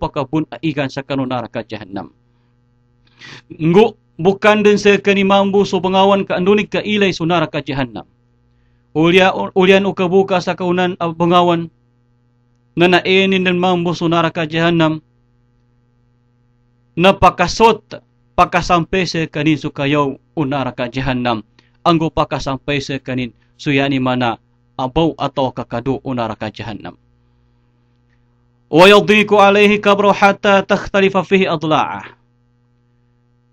pakapun ikan sakanu neraka jahanam. Nguk bukan den sekani mambu so pengawan ka andunik ka ilai so neraka jahanam. Ulia ulian uka buka sakaunan pengawan nana enin dan mambu so neraka jahanam. Na pakasot pakasampai sekanin sukayaw unaraka jahanam. Anggo pakasampai sekanin suyani mana abau atau kakadu unaraka jahannam. Wa yadhiku alaihi kabru hatta takhtalifa fihi adla'ah.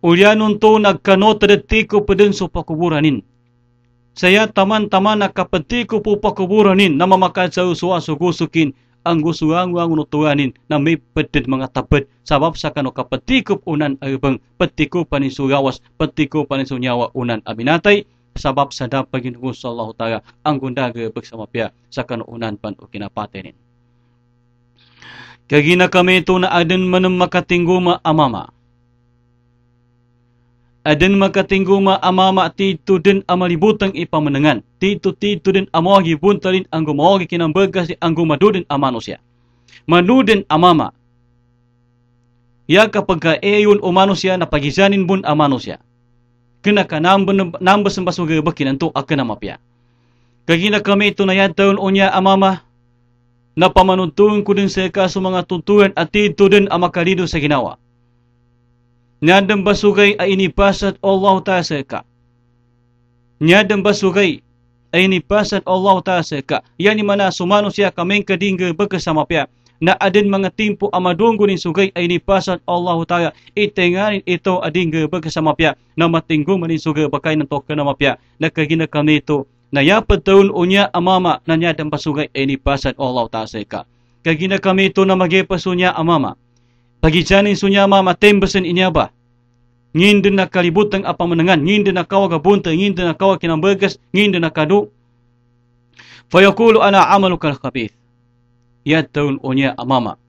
Ulianun tu nagkano tadetiku pedun supa kuburanin. Saya taman-taman nakapetiku pupa kuburanin na mamakan sa uswa sugusukin ang gusuang wang nutuanin na may tapet sabab sa kano kapetikup unan ayubang petiku panin petiku panin sunyawa unan aminatay sebab sadap bagi Nabi sallallahu taala anggundaga bersama pia sakan unan pan ukinapatenin. Kagina kami itu na aden menem makatingguma amama. Aden makatingguma amama ti tu den amalibutang ipamenengan. Ti tu ti tu den amogi buntalin anggo mogi kinang begas anggo maduden amanusia. Maduden amama. Ya kapag ayun o manusia na pagisanin bun amanusia kena ka namba namba sembah suga bakin antu akan nama pia. Kagina kami itu na yan taon unya amama na pamanuntun ko din sa kaso mga tuntuan at ito din ang makalido sa ginawa. Nyadang basugay ay inipasat Allah ta sa ka. Nyadang basugay ay inipasat Allah ta sa ka. Yan mana sumano siya kaming kadingga bagkasama pia na adin mga timpo amadunggo ni sugay ay nipasan Allah Ta'ala itenganin ito ading gabag sa mapya na matinggo manin sugay bakay ng toka na mapya na kagina kami ito na yapad taon unya amama. Na niya dan pasugay ay nipasan Allah Ta'ala sa ka kagina kami ito na magipaso niya amama. Pagijanin sunya mama tembasan inya ba ngindin na kalibutang apamenangan ngindin na kawag abunta ngindin na kawag kinambagas ngindin na kadu? Fayakulu ana amalu kal khabith. Ya taun onya amama.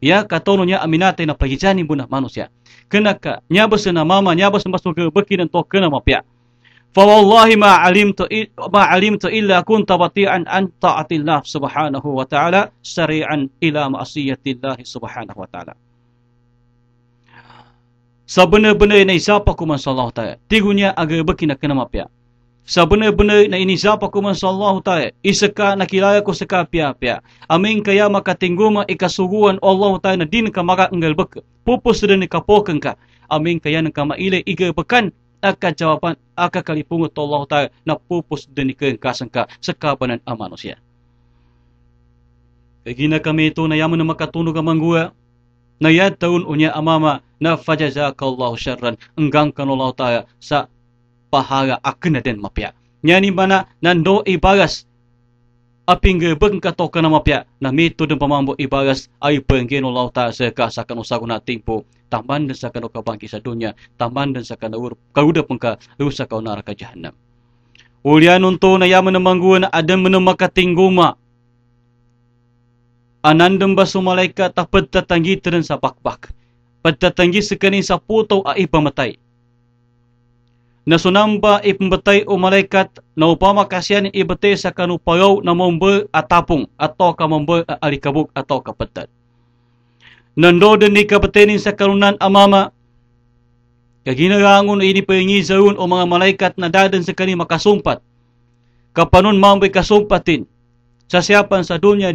Ya katono aminate na pagijani buna manusia. Kena ka nyabas na mama nyabas masuk ke bekin to kena mapya. Fa wallahi ma alimtu ma alimtu illa kunta bati'an an ta'atillah subhanahu wa ta'ala sari'an ila ma'asiyatillah subhanahu wa ta'ala. Sebenar-benar ini siapa kuman sallallahu ta'ala. Tigunya agar bekin kena mapya sa benar-benar na inisapa ko man sa Allah tayo, isa ka nakilala ko sa kapya-pya. Aming kaya makatingguma ikasuguan Allah tayo na din ka makaanggal baka. Pupus rin ni kapokan ka. Aming kaya nang kamailay igabakan aka jawapan aka kalipungot to Allah tayo na pupus din ni kasang ka sa kabanan ang manusia. Kagina kami ito na yaman na makatunog ang manggua na yad taon unya amama na fajazakallahu syarran enggang kanulaw tayo sa pahala akan den mapya. Nyani mana nando ibaras aping gebeng kato kana mapya na mito den pamambo ibaras ay penggeno law ta sa kasakan usago na timpo tamban den sa kanu kabangki sa dunya tamban den sa kanu kauda pengka rusa kau neraka jahannam. Ulian unto na yaman na mangguan adam menemakatingguma Anandam basu malaikat tak petatanggi teren sa bakbak. Petatanggi sekani sa puto ay na sunamba ipembatay o malaikat na upama kasiyan ibate sa kanupayaw na mambar atapong atau ka mambar alikabuk atau kapetat. Nando din ni kapatenin sa karunan amama kaginarangon ini pahingi zaun o mga malaikat na dadan sa kani makasumpat kapanon mamboy kasumpatin sa siyapan sa dunya